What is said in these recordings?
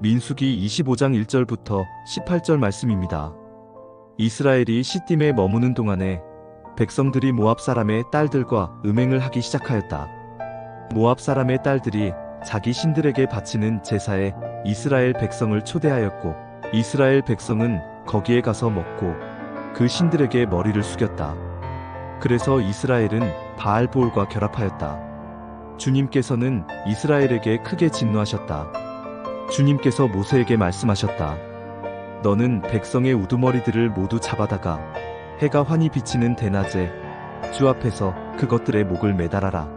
민수기 25장 1절부터 18절 말씀입니다. 이스라엘이 시딤에 머무는 동안에 백성들이 모압 사람의 딸들과 음행을 하기 시작하였다. 모압 사람의 딸들이 자기 신들에게 바치는 제사에 이스라엘 백성을 초대하였고 이스라엘 백성은 거기에 가서 먹고 그 신들에게 머리를 숙였다. 그래서 이스라엘은 바알볼과 결합하였다. 주님께서는 이스라엘에게 크게 진노하셨다. 주님께서 모세에게 말씀하셨다. 너는 백성의 우두머리들을 모두 잡아다가 해가 환히 비치는 대낮에 주 앞에서 그것들의 목을 매달아라.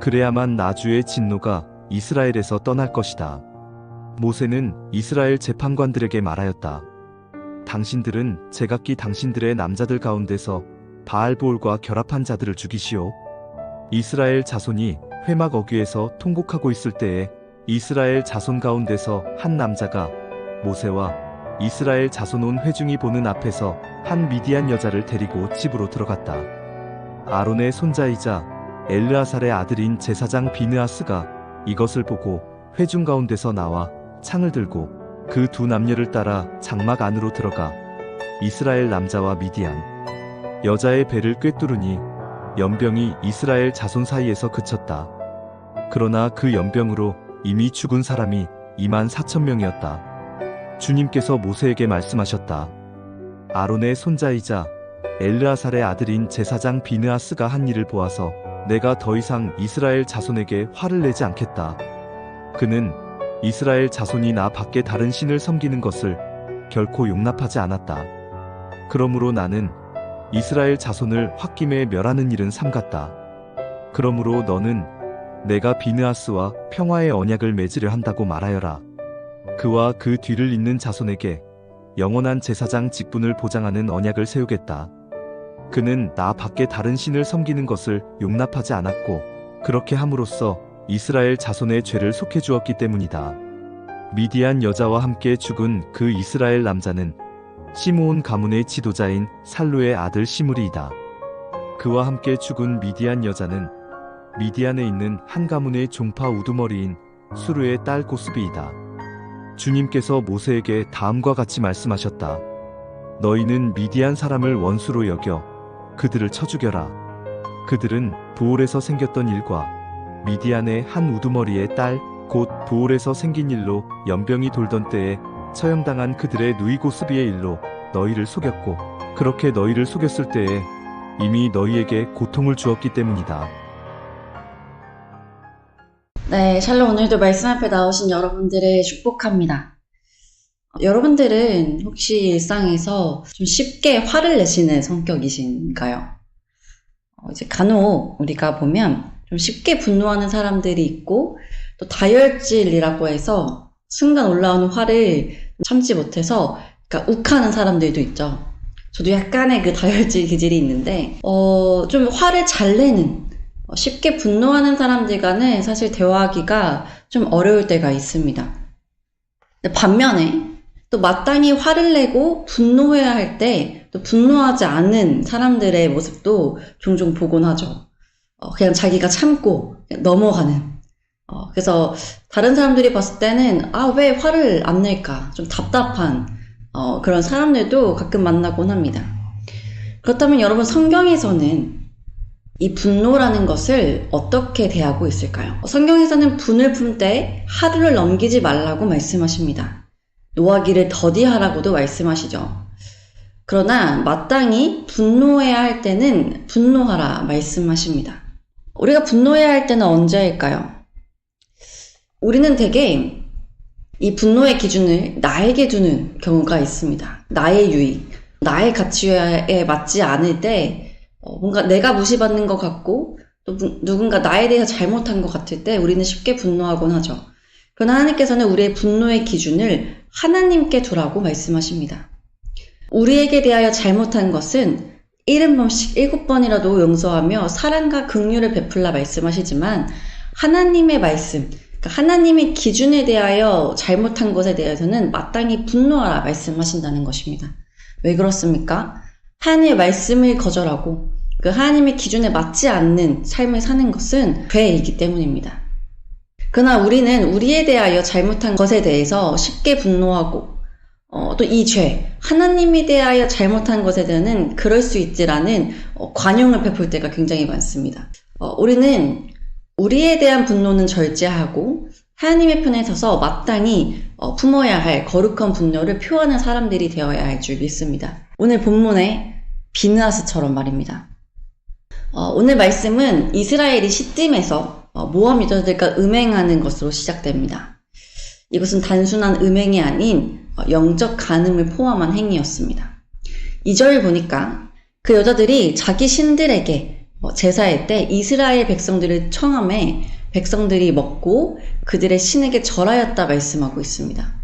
그래야만 나주의 진노가 이스라엘에서 떠날 것이다. 모세는 이스라엘 재판관들에게 말하였다. 당신들은 제각기 당신들의 남자들 가운데서 바알볼과 결합한 자들을 죽이시오. 이스라엘 자손이 회막 어귀에서 통곡하고 있을 때에 이스라엘 자손 가운데서 한 남자가 모세와 이스라엘 자손 온 회중이 보는 앞에서 한 미디안 여자를 데리고 집으로 들어갔다. 아론의 손자이자 엘르아살의 아들인 제사장 비느아스가 이것을 보고 회중 가운데서 나와 창을 들고 그 두 남녀를 따라 장막 안으로 들어가 이스라엘 남자와 미디안 여자의 배를 꿰뚫으니 연병이 이스라엘 자손 사이에서 그쳤다. 그러나 그 연병으로 이미 죽은 사람이 2만 4천 명이었다. 주님께서 모세에게 말씀하셨다. 아론의 손자이자 엘르아살의 아들인 제사장 비느아스가 한 일을 보아서 내가 더 이상 이스라엘 자손에게 화를 내지 않겠다. 그는 이스라엘 자손이 나 밖에 다른 신을 섬기는 것을 결코 용납하지 않았다. 그러므로 나는 이스라엘 자손을 홧김에 멸하는 일은 삼갔다. 그러므로 너는 내가 비느아스와 평화의 언약을 맺으려 한다고 말하여라. 그와 그 뒤를 잇는 자손에게 영원한 제사장 직분을 보장하는 언약을 세우겠다. 그는 나 밖에 다른 신을 섬기는 것을 용납하지 않았고 그렇게 함으로써 이스라엘 자손의 죄를 속해 주었기 때문이다. 미디안 여자와 함께 죽은 그 이스라엘 남자는 시므온 가문의 지도자인 살루의 아들 시므리이다. 그와 함께 죽은 미디안 여자는 미디안에 있는 한 가문의 종파 우두머리인 수르의 딸 고스비이다. 주님께서 모세에게 다음과 같이 말씀하셨다. 너희는 미디안 사람을 원수로 여겨 그들을 쳐 죽여라. 그들은 부올에서 생겼던 일과 미디안의 한 우두머리의 딸, 곧 부올에서 생긴 일로 연병이 돌던 때에 처형당한 그들의 누이 고스비의 일로 너희를 속였고 그렇게 너희를 속였을 때에 이미 너희에게 고통을 주었기 때문이다. 네, 샬롬 오늘도 말씀 앞에 나오신 여러분들을 축복합니다. 여러분들은 혹시 일상에서 좀 쉽게 화를 내시는 성격이신가요? 어, 이제 간혹 우리가 보면 좀 쉽게 분노하는 사람들이 있고 또 다혈질이라고 해서 순간 올라오는 화를 참지 못해서 그러니까 욱하는 사람들도 있죠. 저도 약간의 그 다혈질 기질이 있는데 어, 좀 화를 잘 내는 어, 쉽게 분노하는 사람들과는 사실 대화하기가 좀 어려울 때가 있습니다. 반면에 또 마땅히 화를 내고 분노해야 할 때 또 분노하지 않는 사람들의 모습도 종종 보곤 하죠. 어, 그냥 자기가 참고 넘어가는. 어, 그래서 다른 사람들이 봤을 때는 아, 왜 화를 안 낼까? 좀 답답한 어, 그런 사람들도 가끔 만나곤 합니다. 그렇다면 여러분 성경에서는 이 분노라는 것을 어떻게 대하고 있을까요? 성경에서는 분을 품 때 하루를 넘기지 말라고 말씀하십니다. 노하기를 더디하라고도 말씀하시죠. 그러나 마땅히 분노해야 할 때는 분노하라 말씀하십니다. 우리가 분노해야 할 때는 언제일까요? 우리는 대개 이 분노의 기준을 나에게 두는 경우가 있습니다. 나의 유익, 나의 가치에 맞지 않을 때 어, 뭔가 내가 무시받는 것 같고 또 무- 누군가 나에 대해서 잘못한 것 같을 때 우리는 쉽게 분노하곤 하죠. 그러나 하나님께서는 우리의 분노의 기준을 하나님께 두라고 말씀하십니다. 우리에게 대하여 잘못한 것은 일흔 번씩 일곱 번이라도 용서하며 사랑과 긍휼을 베풀라 말씀하시지만 하나님의 말씀, 그러니까 하나님의 기준에 대하여 잘못한 것에 대해서는 마땅히 분노하라 말씀하신다는 것입니다. 왜 그렇습니까? 하나님의 말씀을 거절하고 그 하나님의 기준에 맞지 않는 삶을 사는 것은 죄이기 때문입니다. 그러나 우리는 우리에 대하여 잘못한 것에 대해서 쉽게 분노하고 어, 또 이 죄, 하나님에 대하여 잘못한 것에 대해서는 그럴 수 있지라는 어, 관용을 베풀 때가 굉장히 많습니다. 어, 우리는 우리에 대한 분노는 절제하고 하나님의 편에 서서 마땅히 어, 품어야 할 거룩한 분노를 표하는 사람들이 되어야 할 줄 믿습니다. 오늘 본문의 비느하스처럼 말입니다. 어, 오늘 말씀은 이스라엘이 시딤에서 어, 모함 유저들과 음행하는 것으로 시작됩니다. 이것은 단순한 음행이 아닌 어, 영적 간음을 포함한 행위였습니다. 2절 보니까 그 여자들이 자기 신들에게 어, 제사할 때 이스라엘 백성들을 청함해 백성들이 먹고 그들의 신에게 절하였다 말씀하고 있습니다.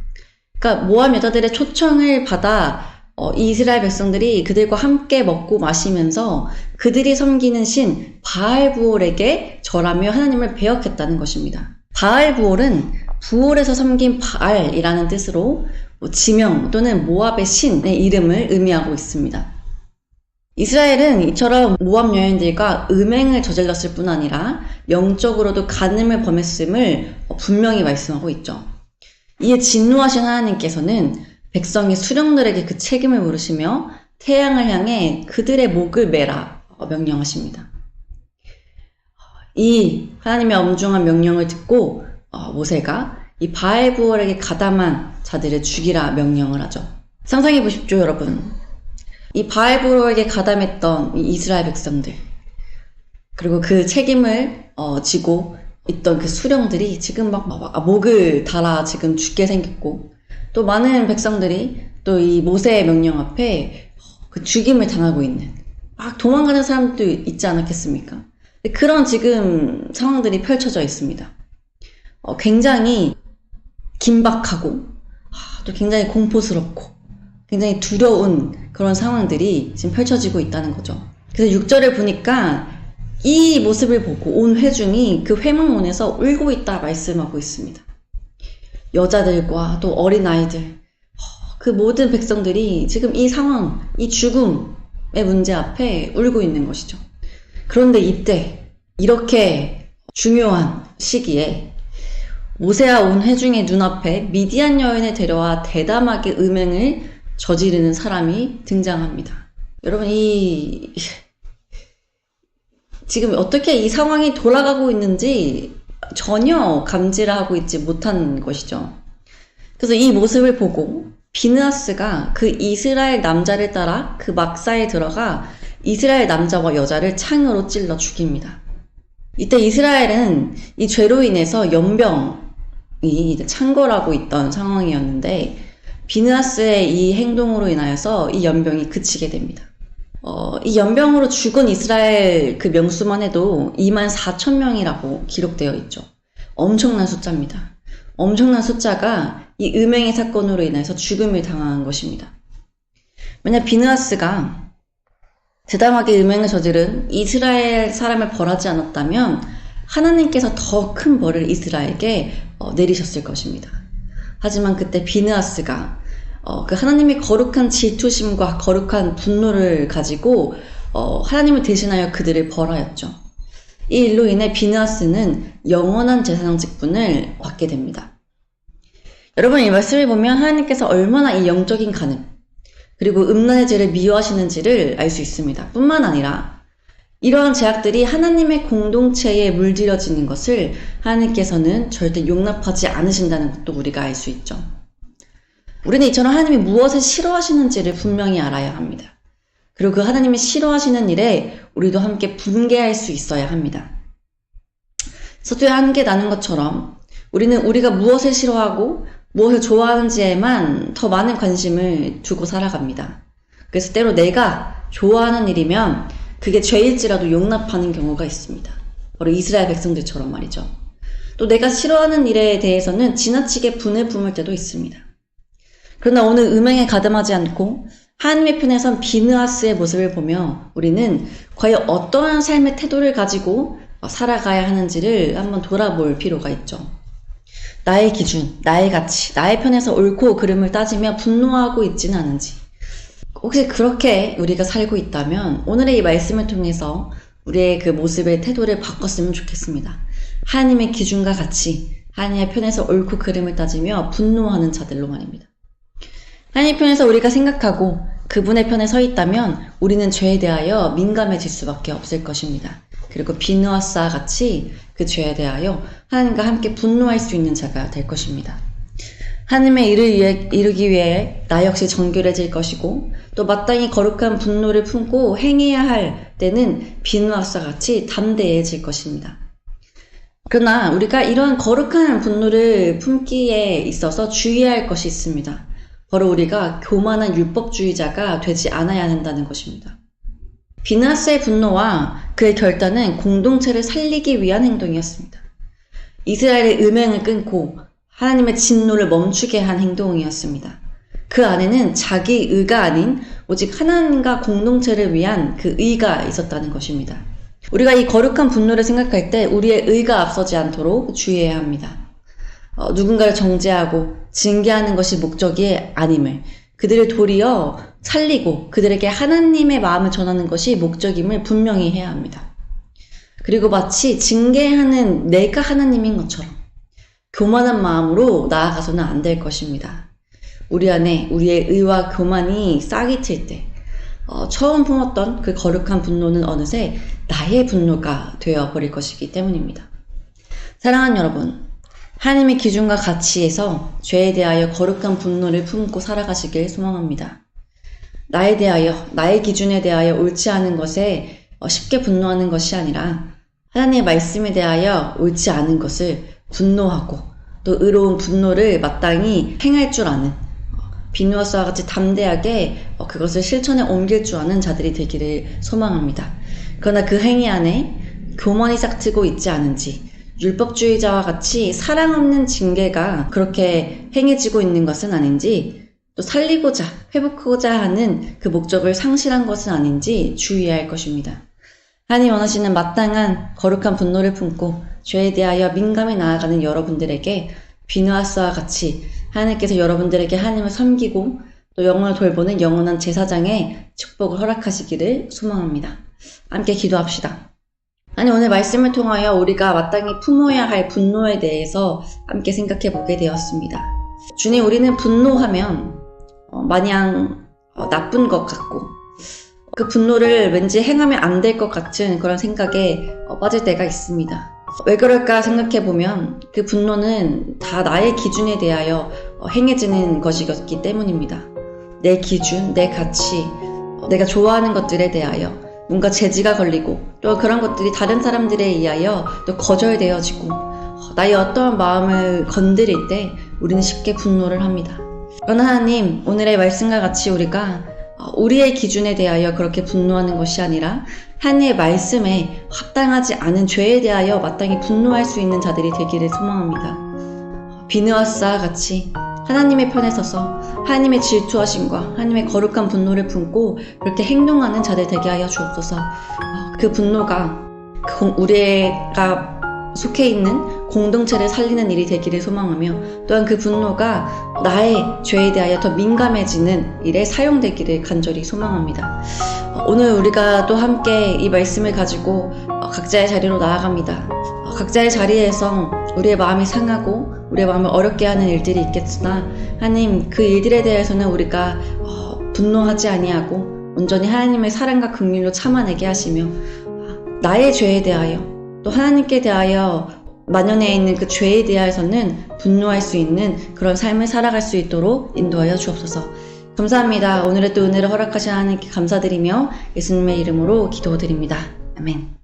그러니까 모함 여자들의 초청을 받아 어, 이 이스라엘 백성들이 그들과 함께 먹고 마시면서 그들이 섬기는 신 바알 부올에게 절하며 하나님을 배역했다는 것입니다. 바알 부올은 부올에서 섬긴 바알이라는 뜻으로 뭐 지명 또는 모압의 신의 이름을 의미하고 있습니다. 이스라엘은 이처럼 모압 여인들과 음행을 저질렀을 뿐 아니라 영적으로도 간음을 범했음을 분명히 말씀하고 있죠. 이에 진노하신 하나님께서는 백성의 수령들에게 그 책임을 물으시며 태양을 향해 그들의 목을 매라 명령하십니다. 이 하나님의 엄중한 명령을 듣고 어, 모세가 이 바알 부월에게 가담한 자들을 죽이라 명령을 하죠. 상상해 보십시오, 여러분. 이 바알 부월에게 가담했던 이 이스라엘 백성들 그리고 그 책임을 어, 지고 있던 그 수령들이 지금 막 목을 달아 지금 죽게 생겼고 또 많은 백성들이 또 이 모세의 명령 앞에 그 죽임을 당하고 있는 막 도망가는 사람도 있지 않았겠습니까? 그런 지금 상황들이 펼쳐져 있습니다. 어, 굉장히 긴박하고 아, 또 굉장히 공포스럽고 굉장히 두려운 그런 상황들이 지금 펼쳐지고 있다는 거죠. 그래서 6절을 보니까 이 모습을 보고 온 회중이 그 회망문에서 울고 있다 말씀하고 있습니다. 여자들과 또 어린아이들, 그 모든 백성들이 지금 이 상황, 이 죽음의 문제 앞에 울고 있는 것이죠. 그런데 이때, 이렇게 중요한 시기에 모세와 온 회중의 눈앞에 미디안 여인을 데려와 대담하게 음행을 저지르는 사람이 등장합니다. 여러분, 이, 지금 어떻게 이 상황이 돌아가고 있는지 전혀 감지를 하고 있지 못한 것이죠. 그래서 이 모습을 보고 비느하스가 그 이스라엘 남자를 따라 그 막사에 들어가 이스라엘 남자와 여자를 창으로 찔러 죽입니다. 이때 이스라엘은 이 죄로 인해서 연병이 창궐하고 있던 상황이었는데 비느하스의 이 행동으로 인하여서 이 연병이 그치게 됩니다. 어, 이 연병으로 죽은 이스라엘 그 명수만 해도 2만 4천 명이라고 기록되어 있죠. 엄청난 숫자입니다. 엄청난 숫자가 이 음행의 사건으로 인해서 죽음을 당한 것입니다. 만약 비느하스가 대담하게 음행을 저지른 이스라엘 사람을 벌하지 않았다면 하나님께서 더 큰 벌을 이스라엘에게 어, 내리셨을 것입니다. 하지만 그때 비느하스가 어, 그 하나님의 거룩한 질투심과 거룩한 분노를 가지고 어, 하나님을 대신하여 그들을 벌하였죠. 이 일로 인해 비느하스는 영원한 제사장 직분을 받게 됩니다. 여러분 이 말씀을 보면 하나님께서 얼마나 이 영적인 간음 그리고 음란의 죄를 미워하시는지를 알 수 있습니다. 뿐만 아니라 이러한 제약들이 하나님의 공동체에 물들여지는 것을 하나님께서는 절대 용납하지 않으신다는 것도 우리가 알 수 있죠. 우리는 이처럼 하나님이 무엇을 싫어하시는지를 분명히 알아야 합니다. 그리고 그 하나님이 싫어하시는 일에 우리도 함께 분개할 수 있어야 합니다. 서두에 함께 나는 것처럼 우리는 우리가 무엇을 싫어하고 무엇을 좋아하는지에만 더 많은 관심을 두고 살아갑니다. 그래서 때로 내가 좋아하는 일이면 그게 죄일지라도 용납하는 경우가 있습니다. 바로 이스라엘 백성들처럼 말이죠. 또 내가 싫어하는 일에 대해서는 지나치게 분을 품을 때도 있습니다. 그러나 오늘 음행에 가담하지 않고 하나님의 편에선 비느하스의 모습을 보며 우리는 과연 어떠한 삶의 태도를 가지고 살아가야 하는지를 한번 돌아볼 필요가 있죠. 나의 기준, 나의 가치, 나의 편에서 옳고 그름을 따지며 분노하고 있지는 않은지. 혹시 그렇게 우리가 살고 있다면 오늘의 이 말씀을 통해서 우리의 그 모습의 태도를 바꿨으면 좋겠습니다. 하나님의 기준과 같이 하나님의 편에서 옳고 그름을 따지며 분노하는 자들로 말입니다. 하나님 편에서 우리가 생각하고 그분의 편에 서 있다면 우리는 죄에 대하여 민감해질 수밖에 없을 것입니다. 그리고 비누아스와 같이 그 죄에 대하여 하나님과 함께 분노할 수 있는 자가 될 것입니다. 하나님의 일을 위해, 이루기 위해 나 역시 정결해질 것이고 또 마땅히 거룩한 분노를 품고 행해야 할 때는 비누아스와 같이 담대해질 것입니다. 그러나 우리가 이런 거룩한 분노를 품기에 있어서 주의해야 할 것이 있습니다. 바로 우리가 교만한 율법주의자가 되지 않아야 한다는 것입니다. 비나스의 분노와 그의 결단은 공동체를 살리기 위한 행동이었습니다. 이스라엘의 음행을 끊고 하나님의 진노를 멈추게 한 행동이었습니다. 그 안에는 자기 의가 아닌 오직 하나님과 공동체를 위한 그 의가 있었다는 것입니다. 우리가 이 거룩한 분노를 생각할 때 우리의 의가 앞서지 않도록 주의해야 합니다. 어, 누군가를 정죄하고 징계하는 것이 목적이 아님을 그들을 도리어 살리고 그들에게 하나님의 마음을 전하는 것이 목적임을 분명히 해야 합니다. 그리고 마치 징계하는 내가 하나님인 것처럼 교만한 마음으로 나아가서는 안 될 것입니다. 우리 안에 우리의 의와 교만이 싹이 틀 때, 어, 처음 품었던 그 거룩한 분노는 어느새 나의 분노가 되어 버릴 것이기 때문입니다. 사랑하는 여러분, 하나님의 기준과 가치에서 죄에 대하여 거룩한 분노를 품고 살아가시길 소망합니다. 나에 대하여, 나의 기준에 대하여 옳지 않은 것에 어, 쉽게 분노하는 것이 아니라 하나님의 말씀에 대하여 옳지 않은 것을 분노하고 또 의로운 분노를 마땅히 행할 줄 아는 비누아스와 같이 담대하게 어, 그것을 실천에 옮길 줄 아는 자들이 되기를 소망합니다. 그러나 그 행위 안에 교만이 싹트고 있지 않은지 율법주의자와 같이 사랑 없는 징계가 그렇게 행해지고 있는 것은 아닌지 또 살리고자 회복하고자 하는 그 목적을 상실한 것은 아닌지 주의해야 할 것입니다. 하나님 원하시는 마땅한 거룩한 분노를 품고 죄에 대하여 민감히 나아가는 여러분들에게 비누아스와 같이 하나님께서 여러분들에게 하나님을 섬기고 또 영혼을 돌보는 영원한 제사장의 축복을 허락하시기를 소망합니다. 함께 기도합시다. 아니 오늘 말씀을 통하여 우리가 마땅히 품어야 할 분노에 대해서 함께 생각해 보게 되었습니다. 주님 우리는 분노하면 어, 마냥 어, 나쁜 것 같고 그 분노를 왠지 행하면 안 될 것 같은 그런 생각에 어, 빠질 때가 있습니다. 왜 그럴까 생각해 보면 그 분노는 다 나의 기준에 대하여 어, 행해지는 것이었기 때문입니다. 내 기준, 내 가치, 어, 내가 좋아하는 것들에 대하여 뭔가 제지가 걸리고 또 그런 것들이 다른 사람들에 의하여 또 거절되어지고 어, 나의 어떠한 마음을 건드릴 때 우리는 쉽게 분노를 합니다. 그러나 하나님 오늘의 말씀과 같이 우리가 어, 우리의 기준에 대하여 그렇게 분노하는 것이 아니라 하나님의 말씀에 합당하지 않은 죄에 대하여 마땅히 분노할 수 있는 자들이 되기를 소망합니다. 비느아스와 같이 하나님의 편에 서서 하나님의 질투하심과 하나님의 거룩한 분노를 품고 그렇게 행동하는 자들 되게 하여 주옵소서. 어, 그 분노가 그 우리가 속해 있는 공동체를 살리는 일이 되기를 소망하며 또한 그 분노가 나의 죄에 대하여 더 민감해지는 일에 사용되기를 간절히 소망합니다. 어, 오늘 우리가 또 함께 이 말씀을 가지고 어, 각자의 자리로 나아갑니다. 어, 각자의 자리에서 우리의 마음이 상하고 우리의 마음을 어렵게 하는 일들이 있겠으나 하나님 그 일들에 대해서는 우리가 분노하지 아니하고 온전히 하나님의 사랑과 긍휼로 참아내게 하시며 나의 죄에 대하여 또 하나님께 대하여 만연해 있는 그 죄에 대하여서는 분노할 수 있는 그런 삶을 살아갈 수 있도록 인도하여 주옵소서. 감사합니다. 오늘의 또 은혜를 허락하신 하나님께 감사드리며 예수님의 이름으로 기도드립니다. 아멘.